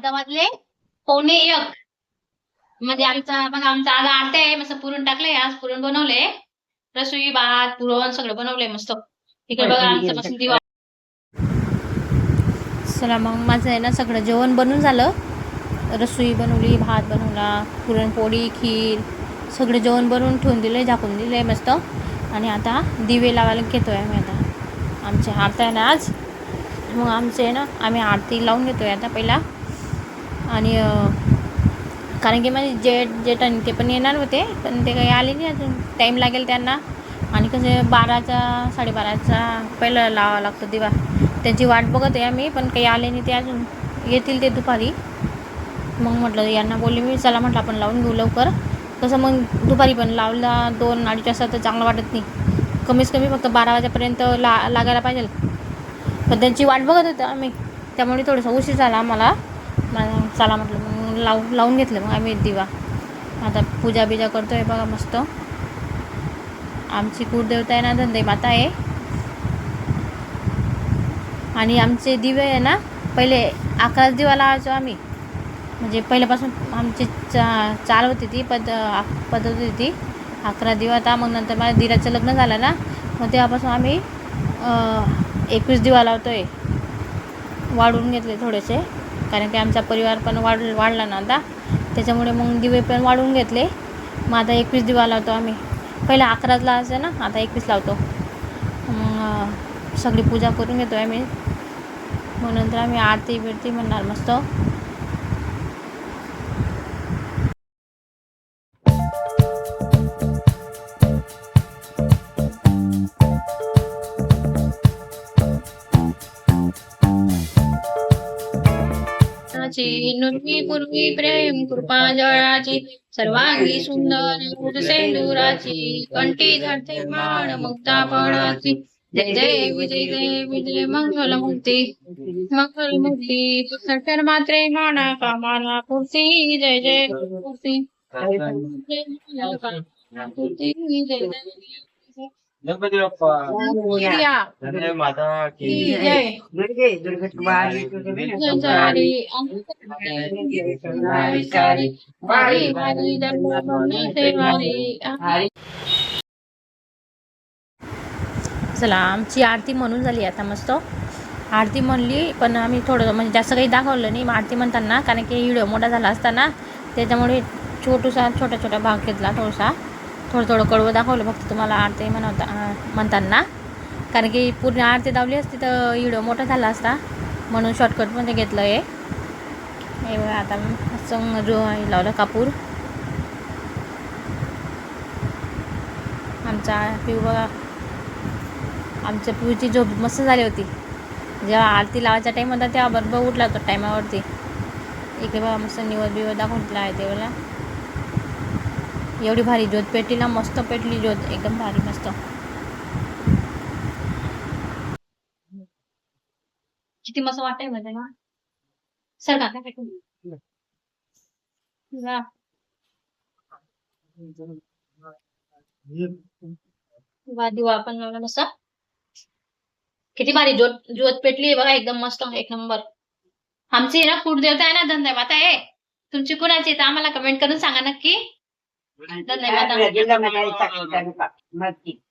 आता वाजले पावणे एक. म्हणजे आमचा बघा आमचा आज आरते आहे मस्त पुरण टाकलंय आज पुरण बनवलंय रसोई भात पुरण सगळं बनवलंय मस्त. तिकडे बघा आमचं मस्त दिवा चला मग माझं आहे ना सगळं जेवण बनवून झालं. रसोई बनवली भात बनवला पुरणपोळी खीर सगळं जेवण बनवून ठेवून दिलंय झाकून दिलंय मस्त. आणि आता दिवे लावायला घेतोय आम्ही आता. आमचे आरती आहे ना आज. मग आमचे आहे ना आम्ही आरती लावून घेतोय आता पहिला. आणि कारण की माझे जेठ जेठ आणि ते पण येणार होते पण ते काही आले नाही अजून. टाईम लागेल त्यांना. आणि कसं बाराचा साडेबाराचा पहिलं लावावं लागतो दिवा. त्यांची वाट बघत आहे आम्ही पण काही आले नाही ते अजून. येतील ते दुपारी. मग म्हटलं यांना बोलले मी चला म्हटलं आपण लावून घेऊ लवकर. कसं मग दुपारी पण लावला दोन अडीच वाजता तर चांगलं वाटत नाही. कमीत कमी फक्त बारा वाजेपर्यंत ला लागायला पाहिजे. पण त्यांची वाट बघत होतं आम्ही. त्यामुळे थोडंसं उशीर झाला आम्हाला. मग चला म्हटलं मग लावू लावून घेतलं मग आम्ही दिवा. आता पूजा बिजा करतो आहे बघा मस्त. आमची कुळदेवता आहे ना धंदे माता आहे. आणि आमचे दिवे आहे ना पहिले अकराच दिवा लावायचो आम्ही. म्हणजे पहिल्यापासून आमची चा चाल होती ती पद पद्धत होती ती. अकरा दिवा आता मग नंतर माझ्या दिराचं लग्न झालं ना मग तेव्हापासून आम्ही एकवीस दिवा लावतो आहे वाढवून घेतले थोडेसे. कारण की आमचा परिवार पण वाढ वाढला ना आता. त्याच्यामुळे मग दिवे पण वाढवून घेतले. मग आता एकवीस दिवा लावतो आम्ही. पहिला अकराच असे ना आता एकवीस लावतो. मग सगळी पूजा करून घेतो आम्ही. मग नंतर आम्ही आरती बिरती म्हणणार मस्त. ची नुर्वी पूर्वी प्रेम कृपा जळाची सर्वांगी सुंदर सेंदुराची कंठी झडते माण मुक्ता फळाची जय जय विजय जय विजय मंगल मूर्ती मंगल मूर्ती सटर मात्रे माना कामाना पूर्ती. जय जय मूर्ती जय जय गणपती बाप्पा. धन्य माता की जय. दुर्गे चला आमची आरती म्हणून झाली आता मस्त. आरती म्हणली पण आम्ही थोडं म्हणजे जास्त काही दाखवलं नाही मग आरती म्हणताना कारण की व्हिडिओ मोठा झाला असताना त्याच्यामुळे छोटूसा छोटा छोटा भाग घेतला थोडासा. थोडं थोडं कडवं दाखवलं. फक्त तुम्हाला आरती म्हणवता म्हणताना. कारण की पूर्ण आरती दावली असती तर व्हिडिओ मोठा झाला असता. म्हणून शॉर्टकटमध्ये घेतलं आहे हे बघा आता असं लावलं कापूर. आमचा पिऊ बघा. आमच्या पिऊची झोप मस्त झाली होती. जेव्हा आरती लावायचा टाईम होता तेव्हा बरोबर उठला होता टायमावरती इकडे बघा मस्त निवड बिवड दाखवून आहे तेव्हा एवढी भारी ज्योत पेटली ना मस्त पेटली ज्योत एकदम भारी मस्त. किती मस्त वाटतंयमध्ये ना सर काका वा. दिवा आपण लावला मस्त किती भारी ज्योत ज्योत पेटली बघा एकदम मस्त एक नंबर. आमची ना कुळदेवता आहे ना धंदा माता आहे तुमची कुणाची तर आम्हाला कमेंट करून सांगा नक्की. तालुका नक्की. जे-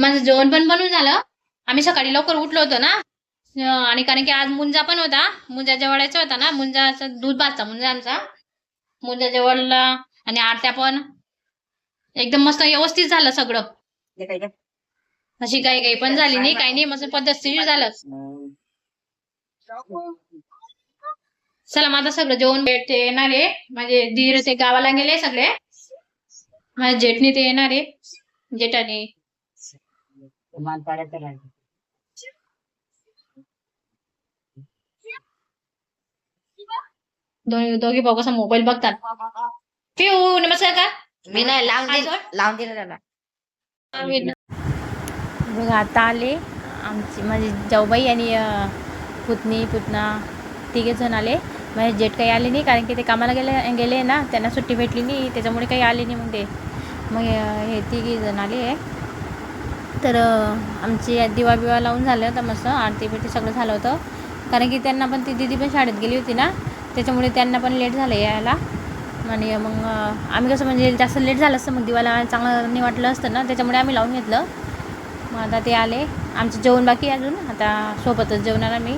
माझं जेवण पण बनवून झालं. आम्ही सकाळी लवकर उठलो होतो ना. आणि कारण की आज मुंजा पण होता. मुंजा जेवढायचा होता ना. मुंजाचं दूध भातचा मुंजा आमचा. मुंजा जेवढला आणि आरत्या पण. एकदम मस्त व्यवस्थित झालं सगळं? अशी काही काही पण झाली नाही. काही नाही. मस्त पद्धतशीर झालं. चला माझं सगळं जेवण भेटते येणार आहे. माझे धीर ते गावाला गेले सगळे. माझे जेठणी ते येणार आहे. जेठाने. मानपाड्याचं राहिलं. दोघी भाऊ कसा मोबाईल बघतात. पिऊ नमस्कार का? मी नाही लावून दिलं? लावून दिलं त्याला. बघा आता आले आमची माझी जाऊबाई आणि पुतणी पुतना तिघे जण आले. माझे जेठ काही आले नाही कारण की ते कामाला गेले गेले ना त्यांना सुट्टी भेटली नाही त्याच्यामुळे काही आले नाही मग ते. मग हे तिघी जण आले. तर आमची दिवा बिवा लावून झालं होतं मस्त. आरती बिरती सगळं झालं होतं. कारण की त्यांना पण ती दिदी पण शाळेत गेली होती ना. त्याच्यामुळे त्यांना पण लेट झालं यायला. आणि मग आम्ही कसं म्हणजे जास्त लेट झालं असतं मग दिवाला चांगलं नाही वाटलं असतं ना. त्याच्यामुळे आम्ही लावून घेतलं. मग आता ते आले. आमचं जेवण बाकी आहे अजून. आता सोबतच जेवणार आम्ही.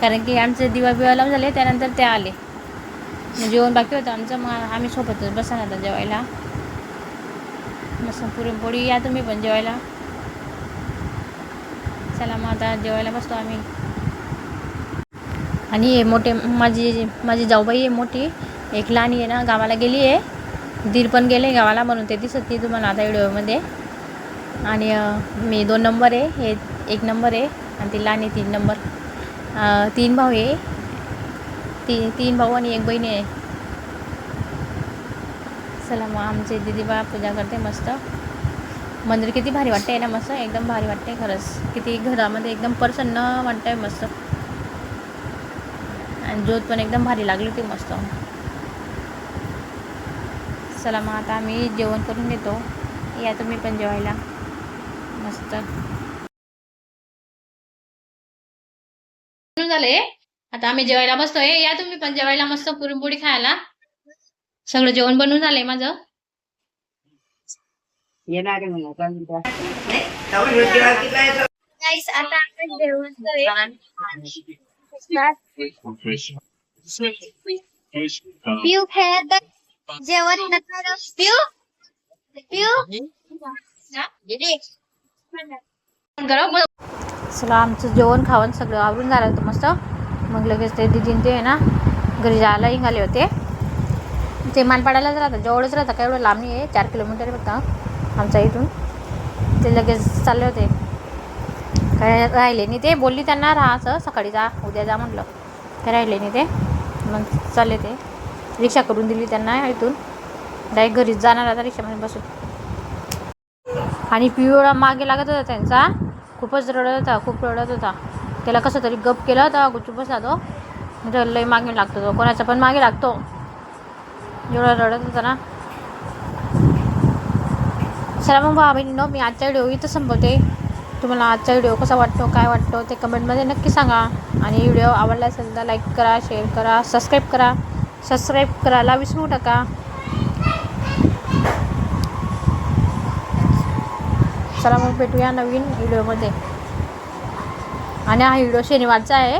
कारण की आमचे दिवा बिवा लावून झाले त्यानंतर ते आले. जेवण बाकी होतं आमचं. मग आम्ही सोबतच बसणार आता जेवायला. मस्त पुरणपोळी या तुम्ही पण जेवायला. चला मग आता जेवायला बसतो आम्ही. आणि हे मोठे माझी माझी जाऊबाई आहे मोठी. एक लहानी आहे ना गावाला गेली आहे. दीर पण गेले गावाला म्हणून ते दिसत नाही तुम्हाला आता व्हिडिओमध्ये. आणि मी दोन नंबर आहे हे एक नंबर आहे आणि ती लहान आहे तीन नंबर. तीन भाऊ आहे. ती तीन भाऊ आणि एक बहीण आहे. चला मग आमचे दिदी बा पूजा करते मस्त. मंदिर किती भारी वाटते ना मस्त एकदम भारी वाटते खरंच. किती घरामध्ये एकदम प्रसन्न वाटतंय मस्त. आणि ज्योत पण एकदम भारी लागली होती मस्त. चला मग आता आम्ही जेवण करून घेतो या तुम्ही पण जेवायला. मस्त. झाले आता आम्ही जेवायला बसतोय. या तुम्ही पण जेवायला मस्त पुरणपोळी खायला. सगळं जेवण बनवून झालंय माझं येणार आहे म्हणून काय म्हणता? नाही, जाऊन येऊ, जेव्हा तिला येतो. येणार आता आपण जेवण पिऊ खेळत जेवण नका पिऊ? पिऊ? चला आमचं जेवण खावण सगळं आवरून झालं होतं मस्त. मग लगेच ते दिदीन ते आहे ना घरी जायला निघाले होते. ते मानपाडालाच राहतं जवळच राहतं काय एवढं लांब नाही आहे चार किलोमीटर फक्त. आमच्या इथून. ते लगेच चालले होते. काय राहिले नाही ते. बोलली त्यांना राहा असं सकाळी जा उद्या जा म्हटलं ते राहिले नाही ते. मग चालले ते. रिक्षा करून दिली त्यांना इथून. डायरेक्ट घरीच जाणार आता रिक्षामध्ये बसून. आणि पिवळा मागे लागत होता त्यांचा. खूपच रडत होता खूप रडत होता. त्याला कसं तरी गप केलं होता गुपचूप बसला तो. म्हणजे लई मागे लागतो तो. कोणाचा पण मागे लागतो. एवढा रडत होता ना. चला मग भावा मी आजचा व्हिडिओ इथं संपवते. तुम्हाला आजचा व्हिडिओ कसा वाटतो काय वाटतो ते कमेंटमध्ये नक्की सांगा. आणि व्हिडिओ आवडला असेल तर लाईक करा शेअर करा सबस्क्राईब करा. सबस्क्राईब करायला विसरू नका. चला मग भेटूया नवीन व्हिडिओमध्ये आणि हा व्हिडिओ शनिवारचा आहे.